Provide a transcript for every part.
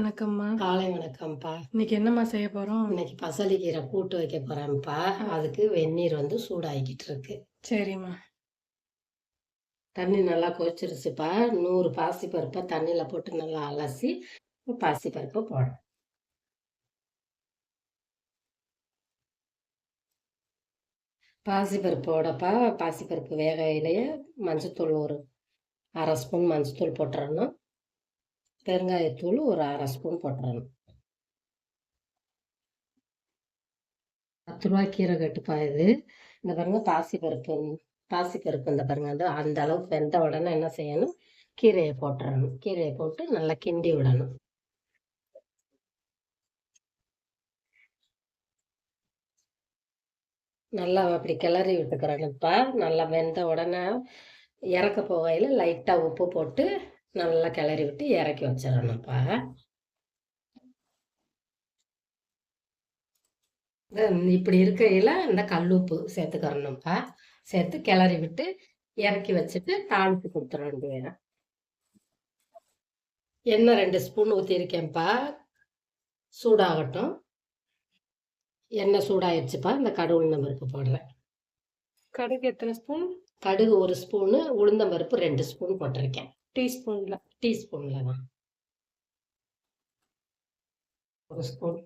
வணக்கம்மா. காலை வணக்கம்ப்பா. இன்னைக்கு என்னம்மா செய்ய போறோம்? இன்னைக்கு பசலிக்கீரை கூட்டு வைக்க போறேன்ப்பா. அதுக்கு வெந்நீர் வந்து சூடாகிக்கிட்டு இருக்கு. சரிம்மா. தண்ணி நல்லா கொதிச்சிருச்சுப்பா. 100 பாசிப்பருப்ப தண்ணியில போட்டு நல்லா அலசி, பாசிப்பருப்ப போடுறேன். பாசிப்பருப்போடப்பா பாசிப்பருப்பு வேகையிலேயே மஞ்சத்தூள் ஒரு 1/2 ஸ்பூன் மஞ்சத்தூள் போட்டுறணும். பெருங்காயத்தூள் ஒரு அரை ஸ்பூன் போட்டுறணும். பத்து ரூபா கீரை கட்டுப்பா இது. இந்த பாருங்க பாசிப்பருப்பு பாசிப்பருப்பு இந்த பாருங்க அது அந்த அளவுக்கு வெந்த உடனே என்ன செய்யணும், கீரையை போட்டுறணும். கீரையை போட்டு நல்லா கிண்டி விடணும். நல்லா அப்படி கிளறி விட்டுக்கிறேன்ப்பா நல்லா வெந்த உடனே இறக்க போகையில் லைட்டாக உப்பு போட்டு நல்லா கிளறி விட்டு இறக்கி வச்சிரணும்ப்பா. இந்த இப்படி இருக்கையில இந்த கல்லுப்பு சேர்த்துக்கிறணும்ப்பா. சேர்த்து கிளறி விட்டு இறக்கி வச்சுட்டு தாளிச்சு குடுத்துற வேண்டியதுதான். எண்ணெய் 2 ஸ்பூன் ஊத்தியிருக்கேன்ப்பா. சூடாகட்டும். எண்ணெய் சூடாயிருச்சுப்பா. இந்த கடுகு உளுந்தம் பருப்பு போடுறேன். கடுகு எத்தனை ஸ்பூன்? கடுகு 1 ஸ்பூனு, உளுந்தம் பருப்பு 2 ஸ்பூன் போட்டிருக்கேன். டீஸ்பூன்ல. டீஸ்பூன்ல தான். 1 ஸ்பூன்.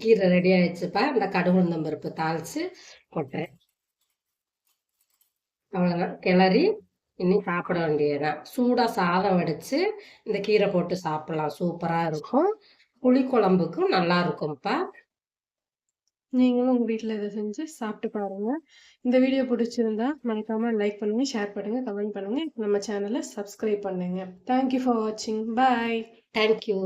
கீரை ரெடி ஆயிடுச்சுப்பா. இந்த கடுகு உளுந்தம் பருப்பு தாளிச்சு போட்டேன். அவ்வளோதான். கிளறி இனி சாப்பிட வேண்டியதுதான். சூடா சாதம் வடிச்சு இந்த கீரை போட்டு சாப்பிடலாம். சூப்பரா இருக்கும். புளிக்குழம்புக்கும் நல்லா இருக்கும்ப்பா. நீங்களும் உங்க வீட்டில் இதை செஞ்சு சாப்பிட்டு பாருங்க. இந்த வீடியோ பிடிச்சிருந்தா மறக்காம லைக் பண்ணுங்க, ஷேர் பண்ணுங்க, கமெண்ட் பண்ணுங்க. நம்ம சேனலை சப்ஸ்கிரைப் பண்ணுங்க. தேங்க் யூ ஃபார் வாட்சிங். பாய். Thank you.